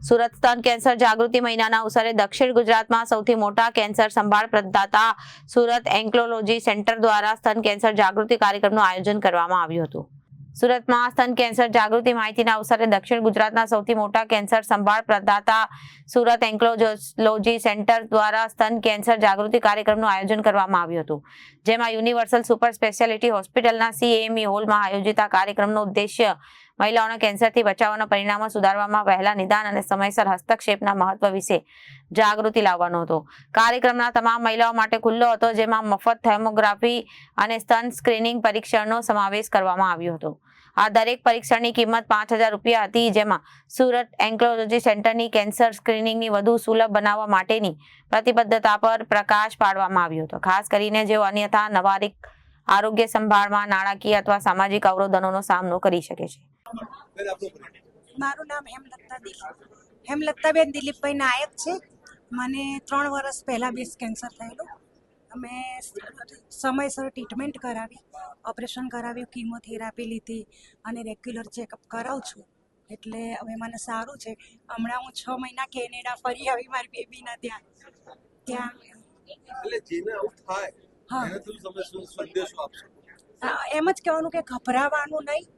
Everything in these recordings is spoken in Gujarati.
સુરત સ્તન કેન્સર જાગૃતિ મહિનાના અવસરે દક્ષિણ ગુજરાતમાં સૌથી મોટા કેન્સર સંભાળ પ્રદાતા સુરત એન્ક્લોલોજી સેન્ટર દ્વારા સ્તન કેન્સર જાગૃતિ કાર્યક્રમનું આયોજન કરવામાં આવ્યું હતું. સુરતમાં સ્તન કેન્સર જાગૃતિ માહિતીના અવસરે દક્ષિણ ગુજરાતના સૌથી મોટા કેન્સર સંભાળ પ્રદાતા સુરત એન્ક્લોલોજી સેન્ટર દ્વારા સ્તન કેન્સર જાગૃતિ કાર્યક્રમનું આયોજન કરવામાં આવ્યું હતું. જેમાં યુનિવર્સલ સુપર સ્પેશિયાલિટી હોસ્પિટલના સીએમઈ હોલમાં આયોજિત આ કાર્યક્રમનો ઉદ્દેશ્ય મહિલાઓના કેન્સરથી બચાવવાના પરિણામો સુધારવામાં વહેલા નિદાન અને સમયસર હસ્તક્ષેપના મહત્વ વિશે જાગૃતિ લાવવાનો હતો. કાર્યક્રમના તમામ મહિલાઓ માટે ખુલ્લો હતો, જેમાં મફત થેમોગ્રાફી અને સ્તન સ્ક્રીનિંગ પરીક્ષણનો સમાવેશ કરવામાં આવ્યો હતો. આ દરેક પરીક્ષણની કિંમત પાંચ હજાર રૂપિયા હતી, જેમાં સુરત એન્ક્લોલોજી સેન્ટરની કેન્સર સ્ક્રીનિંગની વધુ સુલભ બનાવવા માટેની પ્રતિબદ્ધતા પર પ્રકાશ પાડવામાં આવ્યો હતો. ખાસ કરીને જેઓ અન્યથા નવારિક આરોગ્ય સંભાળમાં નાણાકીય અથવા સામાજિક અવરોધનોનો સામનો કરી શકે છે. મારું નામ હેમલતા દિલીપ. હેમલતાબેન દિલીપભાઈ નાયક છે. મને ત્રણ વર્ષ પહેલાં બેસ કેન્સર થયેલું. અમે સમયસર ટ્રીટમેન્ટ કરાવી ઓપરેશન કરાવ્યું કીમોથેરાપી લીધી અને રેગ્યુલર ચેકઅપ કરાવું છું. એટલે હવે મને સારું છે. હમણાં હું છ મહિના કેનેડા ફરી આવી મારી બેબીના ત્યાં. ત્યાં એટલે જેને આવું થાય. એને તમે તમે શું સંદેશો આપશો? એમ જ કહેવાનું કે ગભરાવાનું નહીં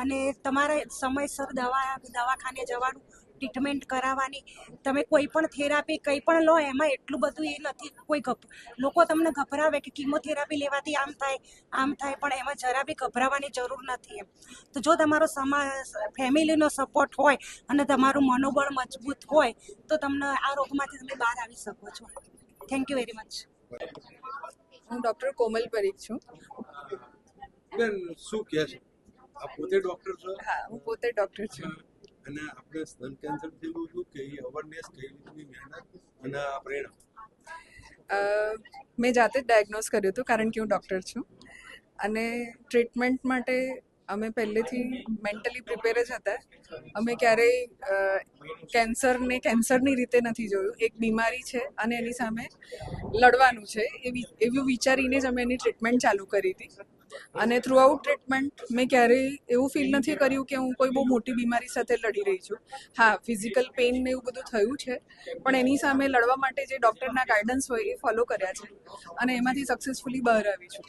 અને તમારે સમયસર દવા દવાખાને જવાનું ટ્રીટમેન્ટ કરાવવાની. તમે કોઈ પણ થેરાપી કંઈ પણ લો એમાં એટલું બધું એ નથી કોઈ લોકો તમને ગભરાવે કે કિમોથેરાપી લેવાથી આમ થાય આમ થાય પણ એમાં જરા બી ગભરાવાની જરૂર નથી એમ. તો જો તમારો સમા ફેમિલીનો સપોર્ટ હોય અને તમારું મનોબળ મજબૂત હોય તો તમને આ રોગમાંથી તમે બહાર આવી શકો છો. થેન્ક યુ વેરી મચ હું ડૉક્ટર કોમલ પરીખ છું. બેન શું કહે છે? આપ પોતે ડોક્ટર છો? હા હું પોતે ડૉક્ટર છું. અને આપણે સ્તન કેન્સર થયેલું હતું કે એ અવેરનેસ કઈ રીતની મહેનત અને આ પ્રેરણા મેં જાતે જ ડાયગ્નોઝ કર્યું હતું કારણ કે હું ડૉક્ટર છું. અને ટ્રીટમેન્ટ માટે અમે પહેલેથી મેન્ટલી પ્રિપેર જ હતા. અમે ક્યારેય કેન્સરને કેન્સરની રીતે નથી જોયું. એક બીમારી છે અને એની સામે લડવાનું છે. એવી, એવું વિચારીને જ અમે એની ટ્રીટમેન્ટ ચાલુ કરી હતી. અને થ્રુ આઉટ ટ્રીટમેન્ટ મેં ક્યારેય એવું ફીલ નથી કર્યું કે હું કોઈ બહુ મોટી બીમારી સાથે લડી રહી છું. હા ફિઝિકલ પેઇન ને એવું બધું થયું છે પણ એની સામે લડવા માટે જે ડૉક્ટરના ગાઈડન્સ હોય એ ફોલો કર્યા છે અને એમાંથી સક્સેસફુલી બહાર આવી છું?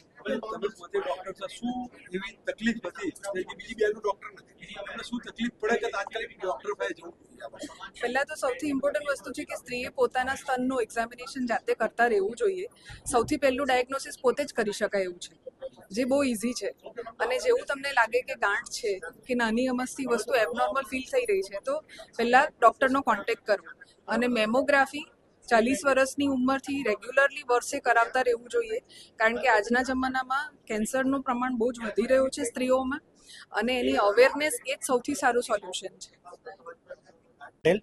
પહેલાં તો સૌથી ઇમ્પોર્ટન્ટ વસ્તુ છે કે સ્ત્રીએ પોતાના સ્તનનું એક્ઝામિનેશન જાતે કરતા રહેવું જોઈએ. સૌથી પહેલું ડાયગ્નોસિસ પોતે જ કરી શકાય એવું છે. જે બહુ ઇઝી છે. અને જેવું તમને લાગે કે ગાંઠ છે, કે નાની અમસ્તી વસ્તુ એબનોર્મલ ફીલ થઈ રહી છે, તો પહેલાં ડૉક્ટરનો કોન્ટેક્ટ કરવો અને મેમોગ્રાફી ચાલીસ વર્ષની ઉંમરથી રેગ્યુલરલી વર્ષે કરાવતા રહેવું જોઈએ, કારણ કે આજના જમાનામાં કેન્સરનું પ્રમાણ બહુ જ વધી રહ્યું છે સ્ત્રીઓમાં, અને એની અવેરનેસ એ જ સૌથી સારું સોલ્યુશન છે.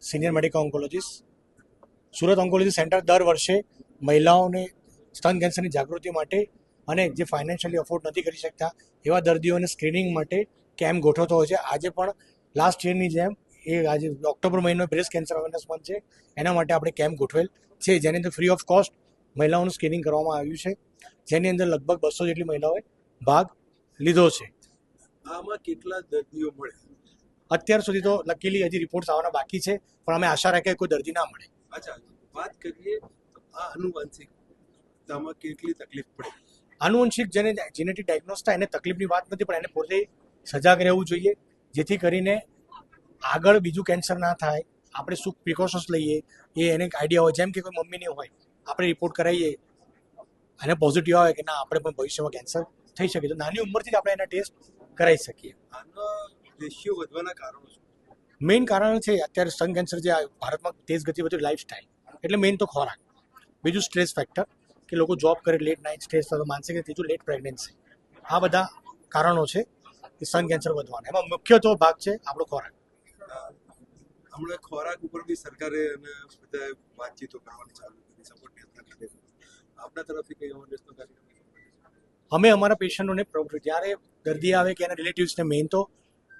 Senior medical oncologist Surat oncology centre દર વર્ષે મહિલાઓને સ્તન કેન્સરની જાગૃતિ માટે અને જે ફાઇનાન્શિયલી અફોર્ડ નથી કરી શકતા એવા દર્દીઓને સ્ક્રીનિંગ માટે કેમ્પ ગોઠવતો હોય છે. આજે પણ લાસ્ટ યરની જેમ એ આજે ઓક્ટોબર મહિનો બ્રેસ્ટ કેન્સર અવેરનેસ મંથ છે. એના માટે આપણે કેમ્પ ગોઠવેલ છે. જેની અંદર ફ્રી ઓફ કોસ્ટ મહિલાઓનું સ્ક્રીનિંગ કરવામાં આવ્યું છે. જેની અંદર લગભગ બસો જેટલી મહિલાઓએ ભાગ લીધો છે. આમાં કેટલા દર્દીઓ મળે? અત્યાર સુધી તો લકીલી હજી રિપોર્ટ્સ આવવાના બાકી છે પણ અમે આશા રાખીએ કોઈ દર્દી ના મળે. અચ્છા વાત કરીએ આ આનુવંશિક આમાં કેટલી તકલીફ પડે? આનુવંશિક જેને જેનેટિક ડાયગ્નોસ થાય એને તકલીફની વાત નથી પણ એને પોતે સજાગ રહેવું જોઈએ જેથી કરીને આગળ બીજું કેન્સર ના થાય આપણે શું પ્રિકોશન્સ લઈએ એ એને આઈડિયા હોય. જેમ કે કોઈ મમ્મીને હોય આપણે રિપોર્ટ કરાવીએ અને પોઝિટિવ આવે કે ના આપણે પણ ભવિષ્યમાં કેન્સર થઈ શકે. તો નાની ઉંમરથી જ આપણે એના ટેસ્ટ કરાવી શકીએ. રેશિયો વધવાના કારણો મેઇન કારણ છે અત્યારે સ્તન કેન્સર જે ભારતમાં તેજ ગતિ વધુ લાઈફસ્ટાઈલ એટલે મેઇન તો ખોરાક. બીજું સ્ટ્રેસ ફેક્ટર કે લોકો જોબ કરે લેટ નાઇટ સ્ટેજ થતો માનસિક ત્રીજું લેટ પ્રેગ્નન્સી આ બધા કારણો છે કે સન કેન્સર વધવાના. એમાં મુખ્ય તો ભાગ છે આપણો ખોરાક. હમણાં ખોરાક ઉપર બી સરકારે અને બધા વાતચીતો કરવાની ચાલુ કરી ખાતે આપણા તરફથી કઈ અવેરનેસનો કાર્યક્રમ અમે અમારા પેશન્ટોને પ્રો- જ્યારે દર્દી આવે કે એના રિલેટિવ્સને મેઇન તો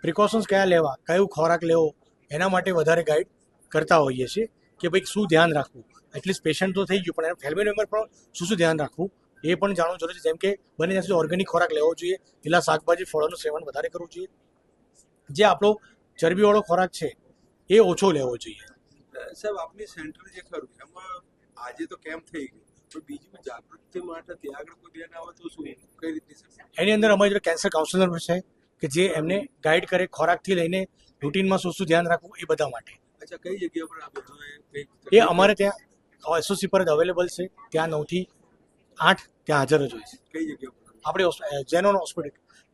પ્રિકોશન્સ કયા લેવા કયું ખોરાક લેવો એના માટે વધારે ગાઈડ કરતા હોઈએ છીએ કે ભાઈ શું ધ્યાન રાખવું. એટલીસ્ટ પેશન્ટ તો થઈ ગયું પણ ફેમિલી મેમ્બર પણ શું શું ધ્યાન રાખવું એ પણ જાણવું જરૂરી છે. જેમ કે બને ત્યાં સુધી ઓર્ગેનિક ખોરાક લેવો જોઈએ એટલા શાકભાજી ફળોનું સેવન વધારે કરવું જોઈએ. જે આપણો ચરબીવાળો ખોરાક છે એ ઓછો લેવો જોઈએ. સાહેબ આપની સેન્ટર જે ખરું એમાં આજે તો કેમ્પ થઈ ગયું? પણ બીજું જાગૃતિ માટે ત્યાં આગળ કોઈ ધ્યાન આવે તો શું? કઈ રીતની એની અંદર અમારી જોડે કેન્સર કાઉન્સિલર છે કે જે એમને ગાઈડ કરે ખોરાકથી લઈને રૂટીનમાં શું શું ધ્યાન રાખવું એ બધા માટે. અચ્છા કઈ જગ્યા પર આ બધું એ અમારે ત્યાં એસઓસી પર જ અવેલેબલ છે. ત્યાં નવથી આઠ ત્યાં હાજર જ હોય છે. કઈ જગ્યા આપણે xenon hospital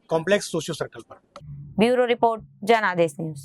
complex socio circle પર. Bureau report Janadesh news.